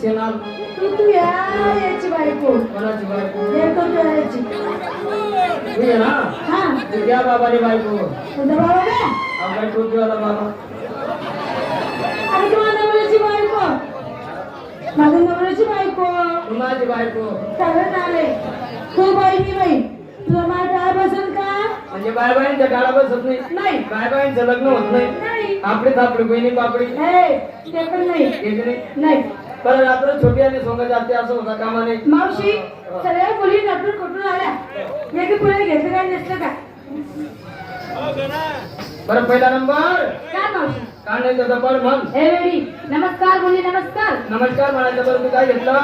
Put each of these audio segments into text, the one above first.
शेणार तू तू या याची बायको. कोणाची बायको? येतो तू याची मी आहे ना? हा. तू त्या बाबाने बायको. तुझा बाबा का? हा काय टोपीवाला बाबा. अरे तू माझ्या नवऱ्याची बायको. माझ्या नवऱ्याची बायको. कुणाची बायको. सगळं आले तू बाई मी बाई. तुला माझ्या काय बसेल का? म्हणजे बाय बायांच्या काळा बसत नाही. नाही. बाय बायांचं लग्न होत नाही. आपली थापडी बहिणी पापडी? हे ते पण नाही. येते नाही? नाही. परत रात्र छोटी आणि सोंग जाते असं होता कामा नाही मावशी सगळ्या मुली नटून कुठून आल्या? मी की पुढे घेतलं काय नसलं का बरं पहिला नंबर. काय मावशी? कांद्याचं दपाड म्हण. हे वेडी नमस्कार मुली नमस्कार. नमस्कार म्हणायचं बरं मी काय घेतलं?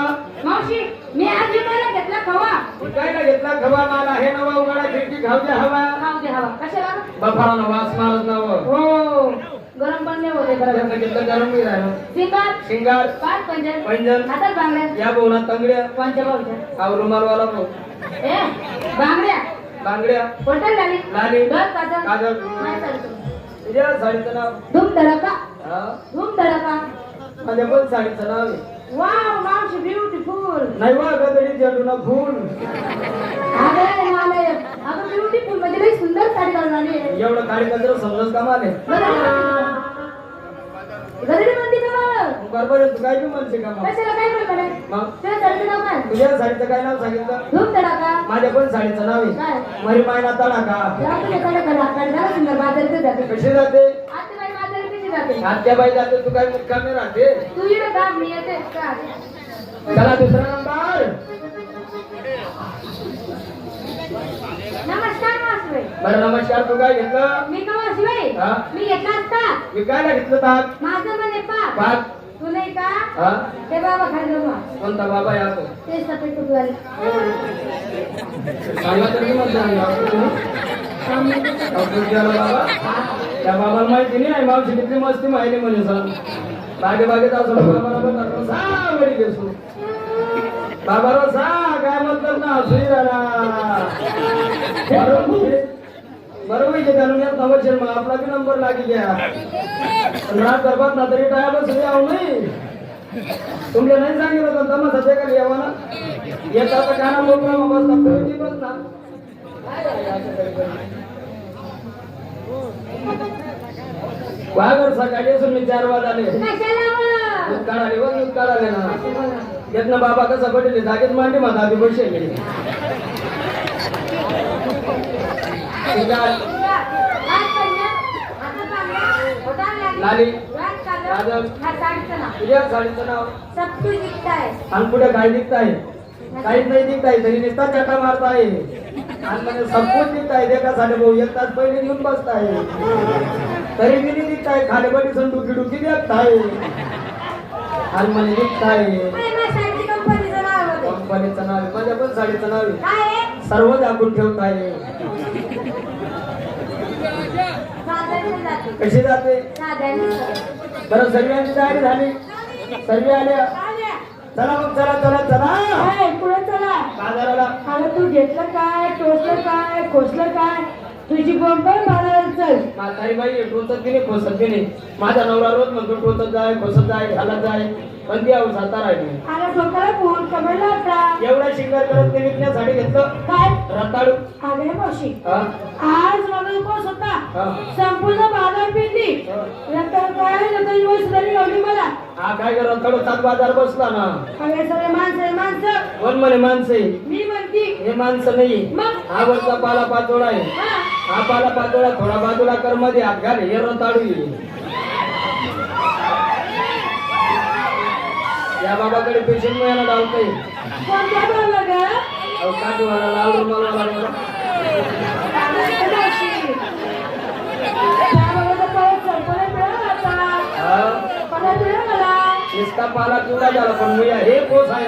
मावशी मी आज विमानात घेतला खवा. काय काय घेतला खवा माल आहे नवा उघडा खिडकी खावते हवा. खाऊ दे हवा. कशाला? बफारा नवा हो मी राहिलो. सिंगार. शिंगार पाच पंजन. पैंजण हातात बांगड्या. या बोनात तंगड्या. भाऊच्या हा रुमालवाला भाऊ. ए बांगड्या. बांगड्या. कोणत्या लाली. लाली. काजळ नाही चालत. तुझ्या साडीचं नाव. धूम धडका. धूम धडका. माझ्या पण साडीचं नाव आहे. वाव मावशी ब्युटिफुल नाही वा गदडी जडून फूल. अगं मला अगं ब्युटिफुल म्हणजे लई सुंदर साडी घालून आली. एवढं काळी कचरा समजत का माले गरीब म्हणते का मला बरोबर आहे, तू काय बी म्हणते का मग? कशाला काय मग? तुला साडीचं नाव काय? तुझ्या साडीचं काय नाव सांगितलं? धूम धडाका. माझ्या पण साडीचं नाव काय? आहे मरी मायना तडा का जाऊ तुझ्या कडे करा कडे झाला बाजारात जाते. कशी जाते? आता बाई बाजारात कशी जाते जाते तू काय मुक्कामी राहते? तू इकडे मी येते. का चला दुसरा नंबर. नमस्कार मासबाई बरं नमस्कार. तू काय घेतलं? मी का मासबाई हा? मी घेतला असता. विकायला घेतलं ताक माझं म्हणे पा. पाक तू नाही का? हा? ते बाबा खाली जाऊ कोणता बाबा या तो? ते सफेद कुठवाले सांगा तर मी म्हणतो ना, डॉक्टर विचारला बाबा? त्या बाबाला माहिती नाही मावशी किती मस्ती माहिती म्हणे सर. बागे बागेत असं बाबाला म्हणतात सा बडी घेसू बाबा सा काय म्हणतात ना? सुई राहणार बरोबर त्यानं या नवद शर्मा आपला बी नंबर लागी गया पण रात गरबात ना तरी टाळा बस आव नाही. तुमले नाही सांगितलं तर तमा सध्या का यावा ना. येता तर काना मोकळा मग बसता. फिरती बस ना वागर सकाळी असून मी चार वाज आले काढाले व दूध काढाले ना. येत ना बाबा कसा पडले? जागेत मांडी माझा आधी बसले गेले हात पंजा, हातात बांगड्या, ओठात लागली, लाली साडीचं नाव. तुझ्या साडीचं नाव सत्तू दिखताय. आणि पुढे काय दिखताय काहीच नाही दिखताय तरी नुसता चटा मारताय आणि म्हणजे एका साडे भाऊ एक तास पहिले येऊन बसताय तरी मी नाही दिखताय खाली बडी सण डुकी डुकी देताय आणि म्हणजे कंपनीचं नाव आहे माझ्या पण साडीचं नाव आहे आहे? सर्व दाखवून ठेवताय साधारण जाते. कशी जाते. बरं सर्वांची तयारी झाली. सर्व आल्या. चला मग चला चला चला. पुढे चला. बाजाराला. अगं तू घेतलं काय? टोचलं काय? खोसलं काय? तुझी बोंब चल. म्हातारी बाई टोचत खोसत माझा नवरा रोज म्हणतो टोचत जाय खोसत जाय घालत जाय. पण ती अरे फूल कमळला होता एवढा शिंगार करत ते विकण्यासाठी घेतलं. काय? रताळू. अगे मावशी. आज मला उपवास होता. हा. संपूर्ण हा. काय तरी लावली मला. हा काय कर? सात बाजार बसला ना. सगळे माणसं आहे, माणसं. कोण म्हणे माणसं आहे? मी म्हणती. हे माणसं नाही. मग? हा वरचा पाला पाचोळा आहे. हा. हा पाला पाचोळा थोडा बाजूला कर मध्ये हात घाल हे रताळू आहे. या. बाबाकडे पेशंट मिळायला कोणत्या अहो रुमाला लागला शिस्ता पाला पूरा झाला पण मुया हे कोस आहे